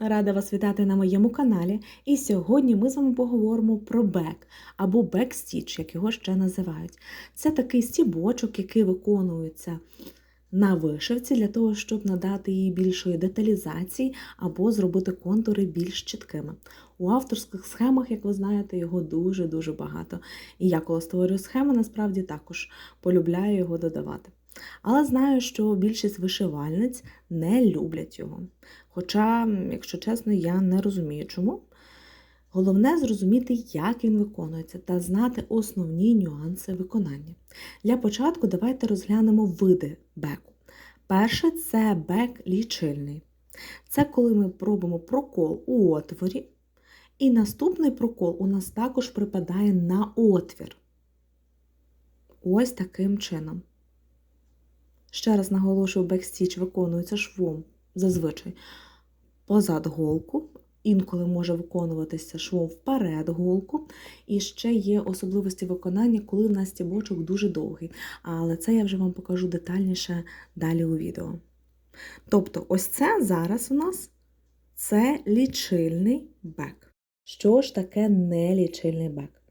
Рада вас вітати на моєму каналі. І сьогодні ми з вами поговоримо про бек або бекстіч, як його ще називають. Це такий стібочок, який виконується на вишивці для того, щоб надати їй більшої деталізації або зробити контури більш чіткими. У авторських схемах, як ви знаєте, його дуже-дуже багато. І я, коли створюю схеми, насправді також полюбляю його додавати. Але знаю, що більшість вишивальниць не люблять його. Хоча, якщо чесно, я не розумію, чому. Головне зрозуміти, як він виконується, та знати основні нюанси виконання. Для початку давайте розглянемо види беку. Перше це бек лічильний. Це коли ми робимо прокол у отворі, і наступний прокол у нас також припадає на отвір. Ось таким чином. Ще раз наголошую, бекстіч виконується швом зазвичай позад голку, інколи може виконуватися швом вперед голку. І ще є особливості виконання, коли в нас стібочок дуже довгий. Але це я вже вам покажу детальніше далі у відео. Тобто, ось це зараз у нас це лічильний бек. Що ж таке нелічильний бек?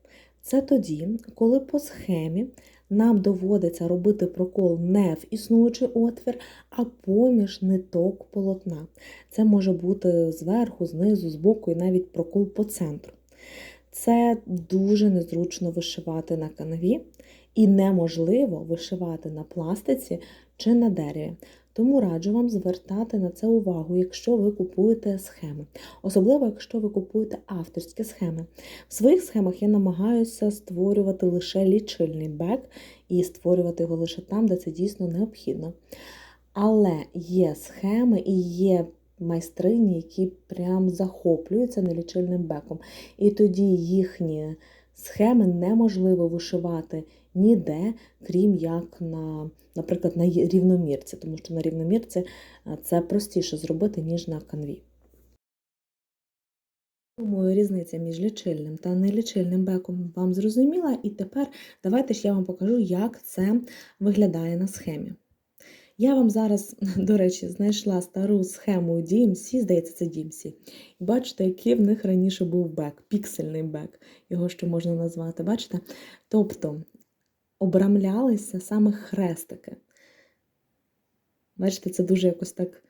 Це тоді, коли по схемі нам доводиться робити прокол не в існуючий отвір, а поміж ниток полотна. Це може бути зверху, знизу, збоку і навіть прокол по центру. Це дуже незручно вишивати на канві і неможливо вишивати на пластиці чи на дереві. Тому раджу вам звертати на це увагу, якщо ви купуєте схеми. Особливо, якщо ви купуєте авторські схеми. В своїх схемах я намагаюся створювати лише лічильний бек і створювати його лише там, де це дійсно необхідно. Але є схеми і є майстрині, які прям захоплюються нелічильним беком. І тоді їхні схеми неможливо вишивати ніде, крім як на, наприклад, на рівномірці, тому що на рівномірці це простіше зробити, ніж на канві. Думаю, різниця між лічильним та нелічильним беком вам зрозуміла, і тепер давайте ж я вам покажу, як це виглядає на схемі. Я вам зараз, до речі, знайшла стару схему DMC, здається, це DMC. І бачите, який в них раніше був бек, піксельний бек, його ще можна назвати. Бачите? Тобто обрамлялися саме хрестики. Бачите, це дуже якось так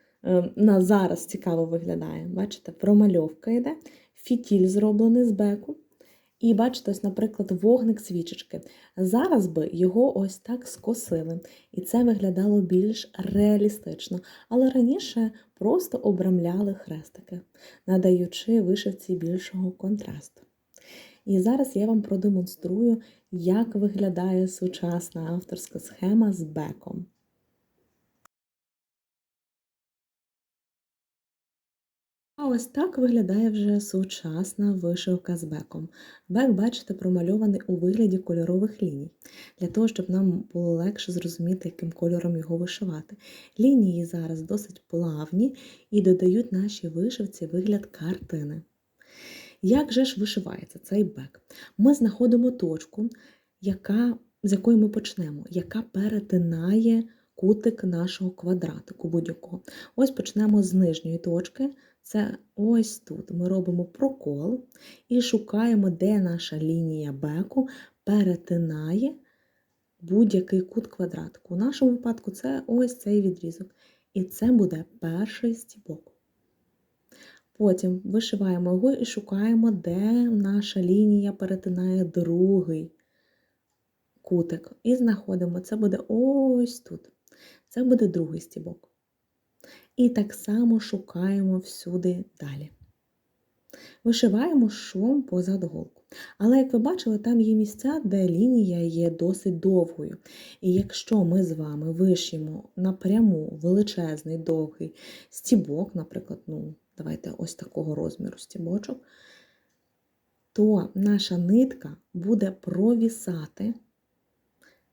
на зараз цікаво виглядає. Бачите, промальовка йде, фітіль зроблений з беку. І бачите, ось, наприклад, вогник свічечки. Зараз би його ось так скосили, і це виглядало більш реалістично. Але раніше просто обрамляли хрестики, надаючи вишивці більшого контрасту. І зараз я вам продемонструю, як виглядає сучасна авторська схема з беком. А ось так виглядає вже сучасна вишивка з беком. Бек, бачите, промальований у вигляді кольорових ліній, для того, щоб нам було легше зрозуміти, яким кольором його вишивати. Лінії зараз досить плавні і додають нашій вишивці вигляд картини. Як же ж вишивається цей бек? Ми знаходимо точку, яка, з якої ми почнемо, яка перетинає кутик нашого квадратику будь-якого. Ось почнемо з нижньої точки. Це ось тут. Ми робимо прокол і шукаємо, де наша лінія беку перетинає будь-який кут квадратику. У нашому випадку це ось цей відрізок. І це буде перший стібок. Потім вишиваємо його і шукаємо, де наша лінія перетинає другий кутик. І знаходимо, це буде ось тут. Це буде другий стібок. І так само шукаємо всюди далі. Вишиваємо швом позад голку. Але, як ви бачили, там є місця, де лінія є досить довгою. І якщо ми з вами вишимо напряму величезний довгий стібок, наприклад, ну, давайте ось такого розміру стібочок, то наша нитка буде провісати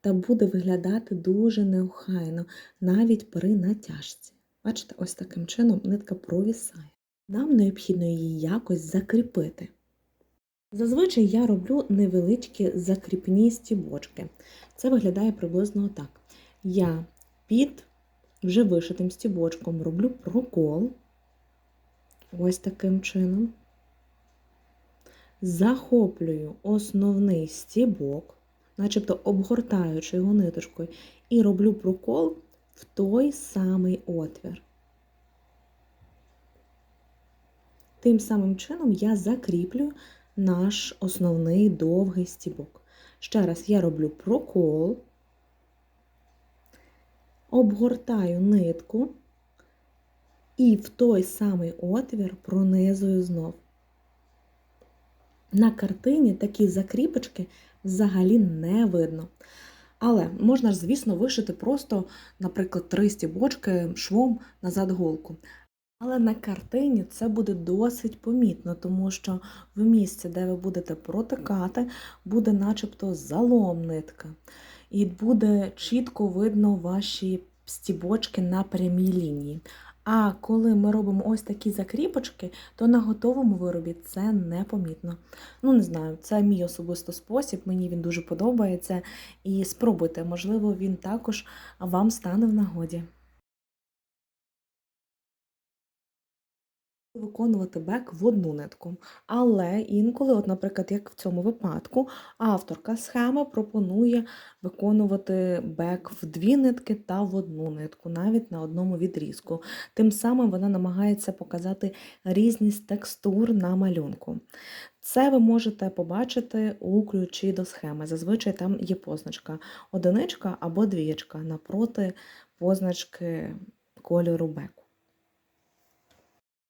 та буде виглядати дуже неохайно, навіть при натяжці. Бачите, ось таким чином нитка провісає. Нам необхідно її якось закріпити. Зазвичай я роблю невеличкі закріпні стібочки. Це виглядає приблизно так. Я під вже вишитим стібочком роблю прокол, ось таким чином. Захоплюю основний стібок, начебто обгортаючи його ниточкою, і роблю прокол в той самий отвір. Тим самим чином я закріплю наш основний довгий стібок. Ще раз я роблю прокол, обгортаю нитку і в той самий отвір пронизую знов. На картині такі закріпочки взагалі не видно. Але можна ж, звісно, вишити просто, наприклад, три стібочки швом назад голку. Але на картині це буде досить помітно, тому що в місці, де ви будете протикати, буде начебто залом нитка. І буде чітко видно ваші стібочки на прямій лінії. А коли ми робимо ось такі закріпочки, то на готовому виробі це непомітно. Ну, не знаю, це мій особистий спосіб, мені він дуже подобається. І спробуйте, можливо, він також вам стане в нагоді. Виконувати бек в одну нитку. Але інколи, от, наприклад, як в цьому випадку, авторка схеми пропонує виконувати бек в дві нитки та в одну нитку, навіть на одному відрізку. Тим самим вона намагається показати різність текстур на малюнку. Це ви можете побачити у ключі до схеми. Зазвичай там є позначка одиничка або двієчка напроти позначки кольору беку.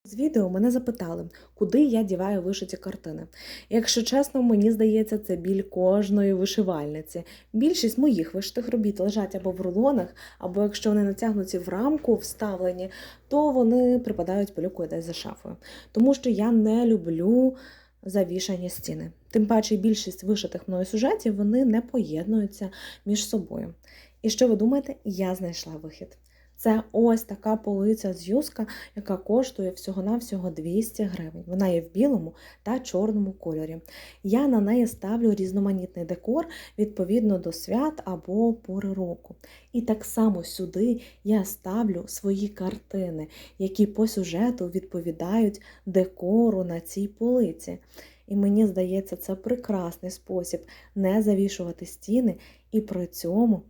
З відео мене запитали, куди я діваю вишиті картини. Якщо чесно, мені здається, це біль кожної вишивальниці. Більшість моїх вишитих робіт лежать або в рулонах, або якщо вони натягнуті в рамку, вставлені, то вони припадають пилюкою десь за шафою. Тому що я не люблю завішані стіни. Тим паче більшість вишитих мною сюжетів вони не поєднуються між собою. І що ви думаєте, я знайшла вихід. Це ось така полиця з юска, яка коштує всього-навсього 200 гривень. Вона є в білому та чорному кольорі. Я на неї ставлю різноманітний декор відповідно до свят або пори року. І так само сюди я ставлю свої картини, які по сюжету відповідають декору на цій полиці. І мені здається, це прекрасний спосіб не завішувати стіни і при цьому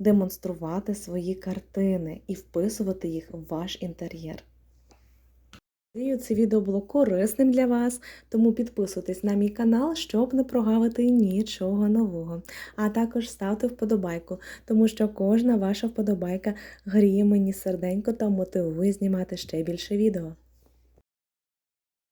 демонструвати свої картини і вписувати їх в ваш інтер'єр. Надію, це відео було корисним для вас, тому підписуйтесь на мій канал, щоб не прогавити нічого нового. А також ставте вподобайку, тому що кожна ваша вподобайка гріє мені серденько та мотивує знімати ще більше відео.